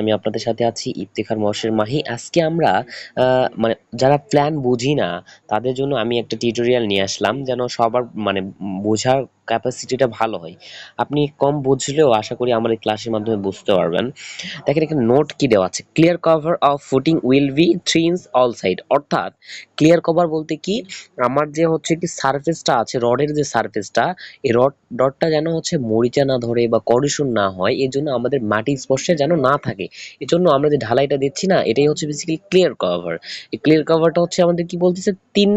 আমি আপনাদের সাথে আছি ইফতেখার মহসিন মাহি। আজকে আমরা মানে যারা প্ল্যান বুঝি না, তাদের জন্য আমি একটা টিউটোরিয়াল নিয়ে আসলাম যেন সবার মানে বোঝার ক্যাপাসিটিটা ভালো হয়। আপনি কম বুঝলেও আশা করি আমার এই ক্লাসের মাধ্যমে বুঝতে পারবেন। দেখেন এখানে নোট কি দেওয়া আছে? Clear cover of footing will be three inch all side অর্থাৎ ক্লিয়ার কভার বলতে কি? আমার যে হচ্ছে কি সারফেসটা আছে রডের যে সারফেসটা এই রড রডটা যেন হচ্ছে মরিচা না ধরে বা করুশন না হয়, এর জন্য আমাদের মাটি স্পর্শে যেন না থাকে। এর জন্য আমরা যে ঢালাইটা দিচ্ছি না, এটাই হচ্ছে বেসিক্যালি ক্লিয়ার কভার এই ক্লিয়ার কভারটা হচ্ছে আমাদের কি বলতেছে? তিন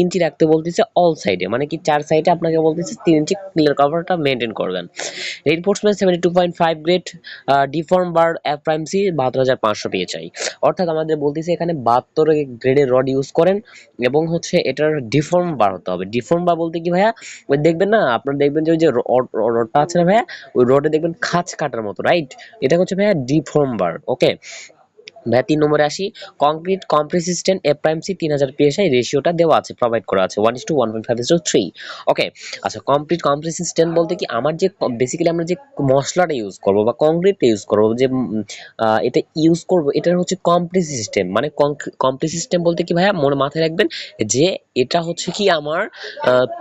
ইঞ্চি রাখতে বলতেছে অল সাইডে মানে কি চার সাইডে আপনাকে বলতেছে তিন ইঞ্চি ক্লিয়ার কভারটা মেনটেন করবেন। Reinforcement seventy two point five grade deform bar F prime C বাহাত্তর হাজার পাঁচশো পিএচআই অর্থাৎ আমাদের বলতেছে এখানে বাহাত্তর গ্রেডের রড ইউজ করেন এবং হচ্ছে এটার ডিফর্ম বার হতে হবে। ডিফর্ম বার বলতে কি ভাইয়া? ওই দেখবেন না, আপনারা দেখবেন যে ওই যে রডটা আছে না ভাইয়া? ওই রডে দেখবেন খাঁচ কাটার মতো রাইট এটা হচ্ছে ভাইয়া ডিফর্ম বার ওকে ভাইয়া তিন নম্বরে আসি। Concrete compressive strength A prime C তিন হাজার পিএসআই রেশিওটা দেওয়া আছে প্রোভাইড করা আছে। One is to one point five is to three okay আচ্ছা কমপ্লিট কম্প্রেসিস্টেন্ট বলতে কি আমার যে বেসিক্যালি আমরা যে মশলাটা ইউজ করব বা কংক্রিটটা ইউজ করব, যে এটা ইউজ করব, এটার হচ্ছে কমপ্লিট সিস্টেম মানে কমপ্লিট সিস্টেম বলতে কি ভাইয়া মনে মাথায় রাখবেন যে এটা হচ্ছে কি আমার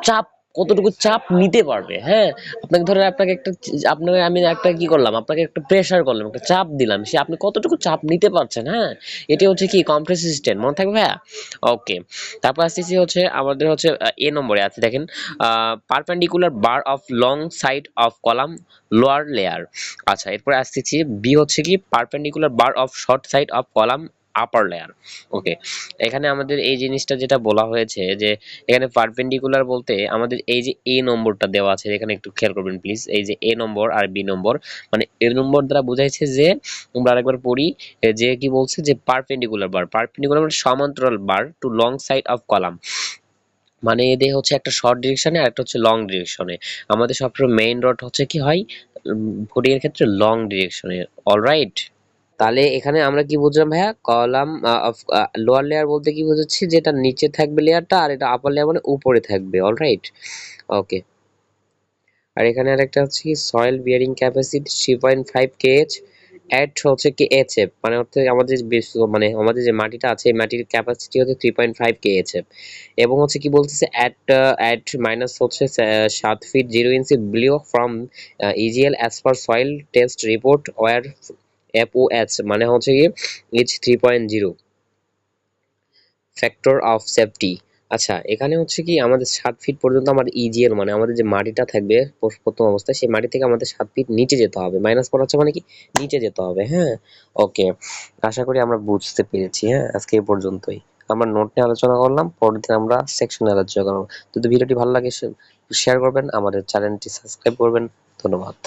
চাপ কতটুকু চাপ নিতে পারবে হ্যাঁ? আপনাকে ধরেন আপনাকে একটা আপনাকে আমি একটা কি করলাম, আপনাকে একটা প্রেশার করলাম, একটা চাপ দিলাম, সে আপনি কতটুকু চাপ নিতে পারছেন হ্যাঁ? এটা হচ্ছে কি কমপ্রেস সিস্টেম মনে থাকবে ভাইয়া? ওকে তারপর আসতেছি হচ্ছে আমাদের হচ্ছে এ নম্বরে আছে, দেখেন perpendicular bar of long side of column lower layer আচ্ছা এরপরে আসতেছি বি হচ্ছে কি perpendicular bar of short side of column upper layer okay এখানে আমাদের এই জিনিসটা যেটা বলা হয়েছে যে, এখানে পারপেন্ডিকুলার বলতে আমাদের এই যে এ নম্বরটা দেওয়া আছে, এখানে একটু খেয়াল করবেন প্লিজ এই যে এ নম্বর আর বি নম্বর মানে এ নম্বর দ্বারা বোঝাইছে যে আমরা আরেকবার পড়ি যে কি বলছে যে পারপেন্ডিকুলার বার পারপেন্ডিকুলার মানে সমান্তরাল bar to long side of column মানে এদের হচ্ছে একটা শর্ট ডিরেকশনে আর একটা হচ্ছে লং ডিরেকশনে আমাদের সবসময় মেইন রড হচ্ছে কি হয়? এর ক্ষেত্রে লং ডিরেকশনে অলরাইট তাহলে এখানে আমরা কি বুঝলাম ভাইয়া? কলাম লোয়ার লেয়ার বলতে কি বোঝাচ্ছি? যেটা নিচে থাকবে লেয়ারটা আর এটা আপার লেয়ার মানে উপরে থাকবে অলরাইট ওকে আর এখানে আরেকটা হচ্ছে কি soil bearing capacity three point five KH at হচ্ছে কি এইচএফ মানে হচ্ছে আমাদের মানে আমাদের যে মাটিটা আছে, এই মাটির ক্যাপাসিটি হচ্ছে থ্রি পয়েন্ট ফাইভ কেএচএফ এবং হচ্ছে কি বলতেছে অ্যাট অ্যাট মাইনাস হচ্ছে সাত feet zero inch below from EGL as per soil test report where F O H মানে হচ্ছে কি H three point zero factor of safety আচ্ছা এখানে হচ্ছে কি আমাদের সাত ফিট পর্যন্ত আমার ইজিএল মানে আমাদের যে মাটিটা থাকবে প্রথম অবস্থায়, সেই মাটি থেকে আমাদের সাত ফিট নিচে যেতে হবে। মাইনাস করা হচ্ছে মানে কি নিচে যেতে হবে হ্যাঁ? ওকে আশা করি আমরা বুঝতে পেরেছি হ্যাঁ? আজকে এই পর্যন্তই। আমরা নোট নিয়ে আলোচনা করলাম, পরের দিন আমরা সেকশনে আলোচনা করব। যদি ভিডিওটি ভালো লাগে শেয়ার করবেন, আমাদের চ্যানেলটি সাবস্ক্রাইব করবেন। ধন্যবাদ।